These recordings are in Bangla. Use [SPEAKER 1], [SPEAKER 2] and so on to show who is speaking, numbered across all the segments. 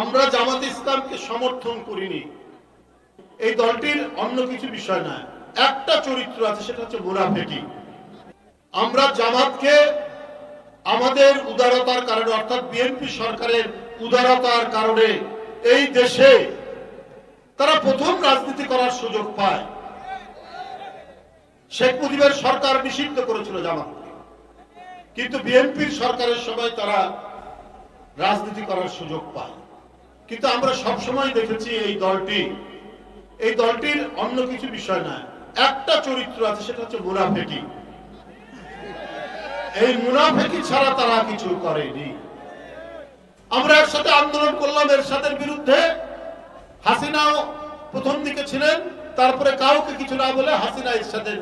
[SPEAKER 1] আমরা জামাত ইসলামকে সমর্থন করিনি। এই দলটির অন্য কিছু বিষয় নয়। একটা চরিত্র আছে, সেটা হচ্ছে মুনাফেকি। আমরা জামাতকে আমাদের উদারতার কারণে, অর্থাৎ বিএনপি সরকারের উদারতার কারণে এই দেশে তারা প্রথম রাজনীতি করার সুযোগ পায়। শেখ মুজিবের সরকার নিষিদ্ধ করেছিল জামাতকে। কিন্তু বিএনপির সরকারের সময় তারা রাজনীতি করার সুযোগ পায়। কিন্তু আমরা সবসময় দেখেছি এই দলটি, এই দলটির অন্য কিছু বিষয় নয়। একটা চরিত্র আছে, সেটা হচ্ছে মুনাফেকি। এই মুনাফেকি ছাড়া তারা কিছু করেনি। আমরা একসাথে আন্দোলন করলাম এর সাথে বিরুদ্ধে। হাসিনাও প্রথম দিকে ছিলেন, তারপরে কাউকে কিছু না বলে হাসিনা এর সাথে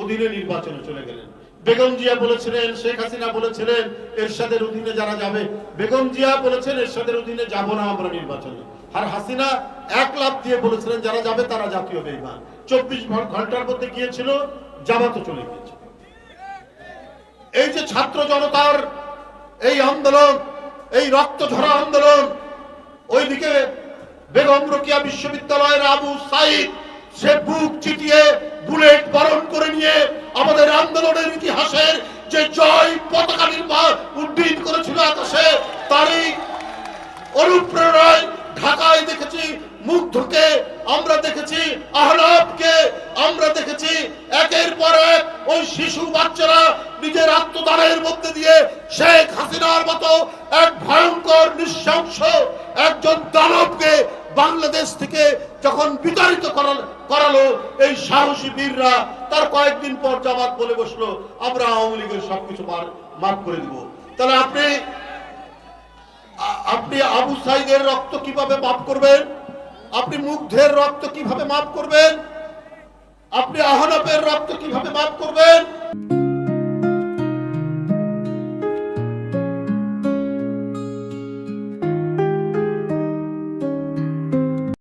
[SPEAKER 1] অধীনে নির্বাচনে চলে গেলেন। বেগম জিয়া বলেছিলেন, শেখ হাসিনা বলেছিলেন, এরশাদের অধীনে যারা যাবে। বেগম জিয়া বলেছেন, এরশাদের অধীনে যাব না আমরা নির্বাচনে। আর হাসিনা এক লাভ দিয়ে বলেছিলেন, যারা যাবে তারা জাতীয় বেইমান। চব্বিশ ঘণ্টার মধ্যে গিয়েছিল জামাতো চলে গিয়েছে। এই যে ছাত্র জনতার এই আন্দোলন, এই রক্ত ঝরা আন্দোলন, ওইদিকে বেগম রোকিয়া বিশ্ববিদ্যালয়ের আবু সাইদ, সে বুক চিটিয়ে বুলেট দেখেছি মুগ্ধকে, আমরা দেখেছি আহলাবকে, আমরা দেখেছি একের পর এক ওই শিশু বাচ্চারা নিজের আত্মদানের মধ্যে দিয়ে শেখ হাসিনার মতো এক ভয়ঙ্কর নৃশংস একজন দানবকে বাংলাদেশ থেকে যখন বিতাড়িত করালো এই সাহসী বীররা তার কয়েকদিন পর জামাত বলে বসল, আমরা আওয়ামী লীগের সবকিছু মাফ করে দিব। তাহলে আপনি আপনি আবু সাইদের রক্ত কীভাবে মাফ করবেন? আপনি মুগ্ধের রক্ত কীভাবে মাফ করবেন? আপনি আহনাপের রক্ত কীভাবে মাফ করবেন?